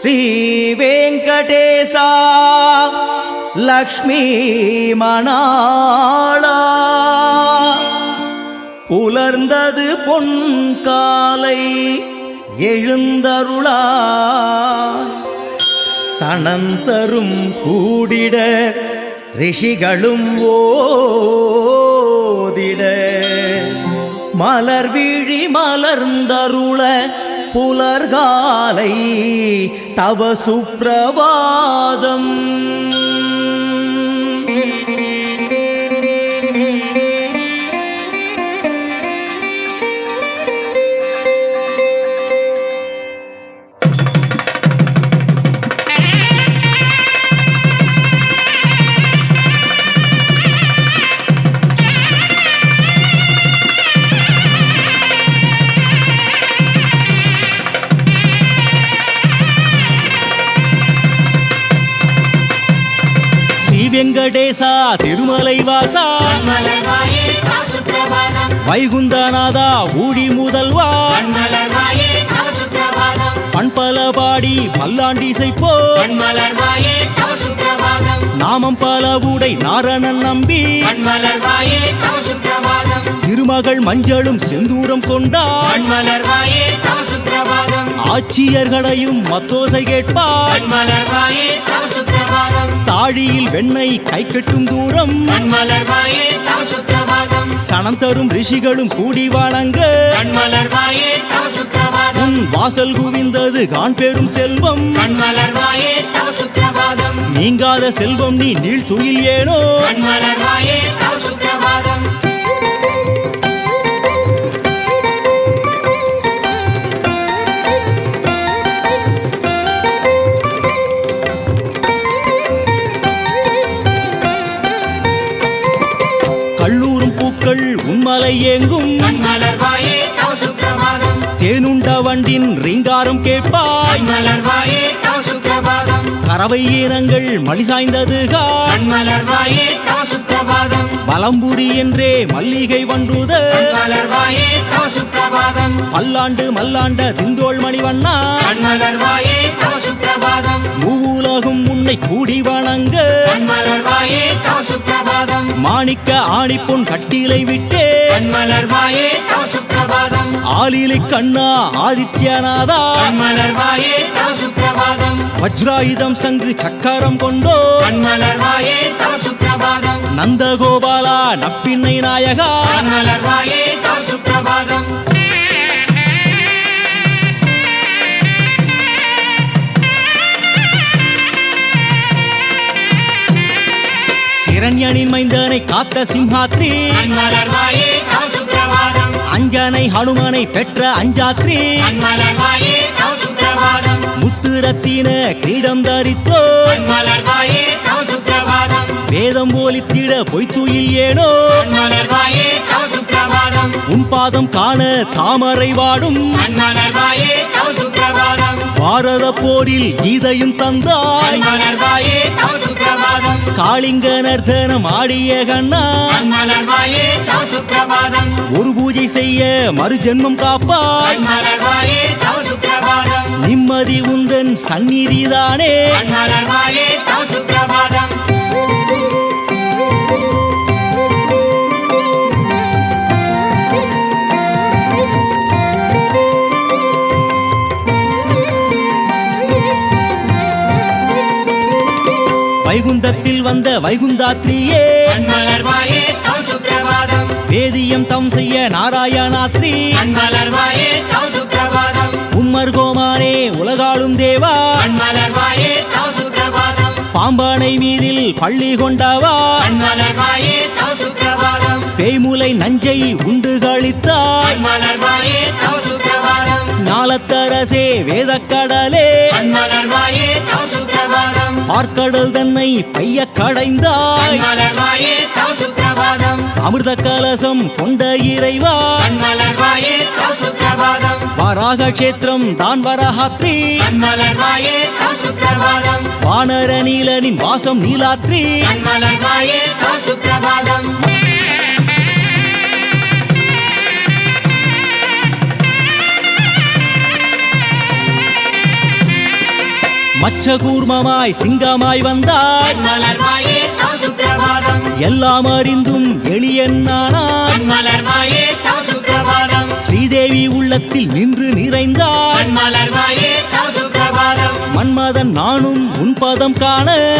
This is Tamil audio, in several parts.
ஸ்ரீ வெங்கடேசா லக்ஷ்மி மணாளா. புலர்ந்தது பொன்காலை எழுந்தருளா. சனந்தரும் கூடிட ரிஷிகளும் ஓதிட. மலர் விழி மலர்ந்தருள புலர்காலை தவ சுப்பிரபாதம் வெங்கடேசா திருமலை வாசா வைகுந்தநாதா ஊழி முதல்வா. பண்பல பாடி பல்லாண்டிசை போ. மலர்வாயே சுப்பிரபாதம் நாமம் பல உடை நாரணன் நம்பி. திருமகள் மஞ்சளும் செந்தூரம் கொண்டான் ஆட்சியர்களையும் மத்தோசை சுப்பிரபாதம் தாழியில் வெண்ணெய் கை கட்டும் தூரம் சனம் தரும் ரிஷிகளும் கூடி வணங்க. உன் வாசல் குவிந்தது கான் பெரும் செல்வம். நீங்காத செல்வம் நீ நீள் துயில் ஏனோ. சுப்பிரபாதம். தேனுண்ட வண்டின் ரீங்காரம் கேட்பாய். கறவை ஈனங்கள் மலி சாய்ந்தது காண் மலர்வாயே சுப்பிரபாதம். பலம்புரி என்றே மல்லிகை வண்டுத. பல்லாண்டு மல்லாண்ட திந்தோள் மணிவண்ணா மூவுலகும் உன்னை கூடி வணங்க. மாணிக்க ஆணிப்பொன் கட்டிலை விட்டே. ஆலிலை கண்ணா ஆதித்யநாதா. வஜ்ராயுதம் சங்கு சக்கரம் கொண்டோ. நந்தகோபாலா நப்பின்னை நாயகா. சுப்பிரபாதம். இரண்யனின் மைந்தனை காத்த சிம்ஹாத்ரி. மலர்வாயே அஞ்சனை ஹனுமனை பெற்ற அஞ்சாத்ரி. மலர்வாயே சுப்பிரபாதம். முத்து ரத்தின கிரீடம் தரித்தோ வேதம் போலித்திட பொய்த்துயில் ஏனோ. உன் பாதம் காண தாமரை வாடும். பாரத போரில் கீதையும் தந்தாய். சுப்பிரபாதம் காளிங்க நர்த்தனம் ஆடிய கண்ணா. ஒரு பூஜை செய்ய மறு ஜென்மம் சுப்பிரபாதம். நிம்மதி உந்தன் சந்நிதிதானே. சுப்பிரபாதம். வந்த வைகுந்தாத்ரியே. வேதியம் தம் செய்ய நாராயணாத்ரி. உம்மர் கோமானே உலகாளும் தேவா. பாம்பானை மீதில் பள்ளி கொண்டவா. பேய்முலை நஞ்சை உண்டு கழித்தாய். ஞாலத்தரசே வேதக்கடலே. பார்க்கடல் தன்னை பைய கடைந்தாய். அமிர்த கலசம் கொண்ட இறைவா. வராக கஷேத்திரம் தான் வரஹாத்ரி. வானர நீலனின் வாசம் நீலாத்ரி. சுப்பிரபாதம். மச்சகூர்மமாய் சிங்கமாய் வந்தாய். சுப்பிரபாதம். எல்லாம் அறிந்தும் எளியன்னானாய் ஸ்ரீதேவி உள்ளத்தில் நின்று நிறைந்தாய். மன்மதன் நானும் உன் பதம் காண.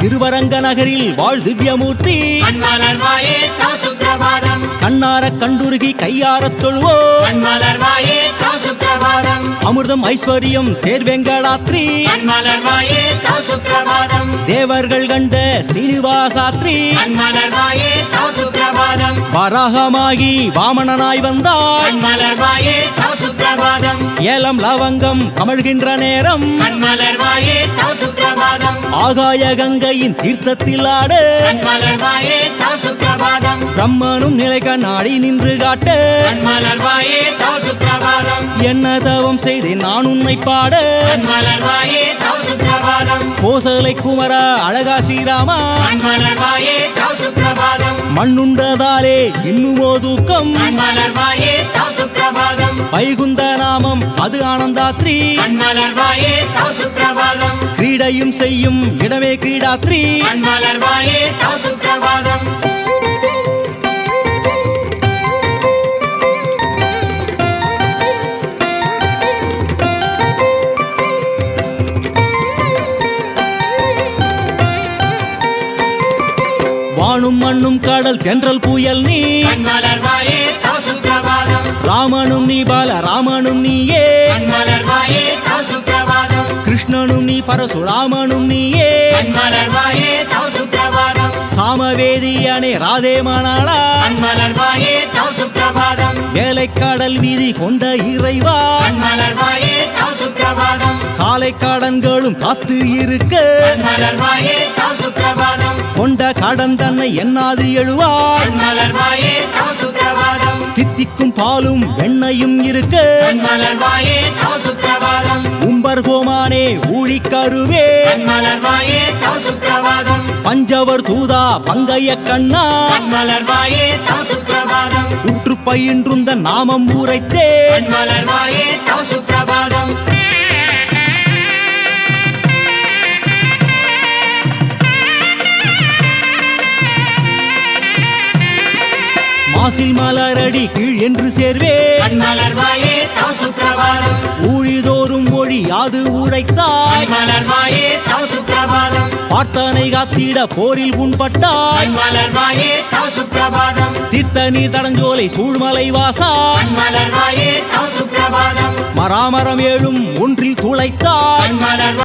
திருவரங்க நகரில் வாழ் திவ்யமூர்த்தி. கண்ணார கண்டுருகி கையாரத் தொழுவோ அமிர்தம் ஐஸ்வர்யம் சேர்வெங்கடாத்ரி. தேவர்கள் கண்ட ஸ்ரீனிவாசாத்ரி. வராகமாகி தவ சுப்பிரபாதம். ஏலம் லவங்கம் கமழ்கின்ற நேரம். ஆகாய கங்கையின் தீர்த்தத்தில் ஆடு. பிரம்மனும் நிலை கண்ணாடி நின்று காட்டு. என்ன தவம் செய்தேன் நான் உன்னை பாட. கோசலை குமர அழகா ஸ்ரீராமா. மண்ணுண்டதாலே இன்னுமோ தூக்கம். வைகுந்த நாமம் அது ஆனந்தாத்ரி. கிரீடையும் செய்யும் இடமே கிரீடாத்ரி. வானும் கடல் தென்றல் புயல் நீ. ராமனும் நீ பால ராமனும் நீயே. கிருஷ்ணனும் நீ பரசுராமனும் நீயே. சாமவேதியானே ராதே மணாளா வேலைக்காடல் வீதி கொண்ட இறைவா. சுப்பிரபாதம் காலை காடன்களும் காத்து இருக்க. கொண்ட கடன் தன்னை தவ சுப்பிரபாதம். தித்திக்கும் பாலும் வெண்ணையும் இருக்க. உம்பர் கோமானே ஊழிக்கருவே. பஞ்சவர் தூதா பங்கைய கண்ணா. உற்று பயின்றுந்த நாமம் உரைத்தே மலர் மாயே மாசில் மலரடி கீழ் என்று சேர்வே. மலர் மாயே தவ சுப்பிரபாதம். ஊழிதோறும் மொழி யாது சுப்பிரபாதம். பார்த்தனை காத்திட போரில் உண்பட்டாய் மலர் மாயே தவ சுப்பிரபாதம். தீர்த்த நீர் தடஞ்சோலை சூழ்மலை வாசா மராமரம் ஏழும் ஒன்றில் துளைத்தாய்.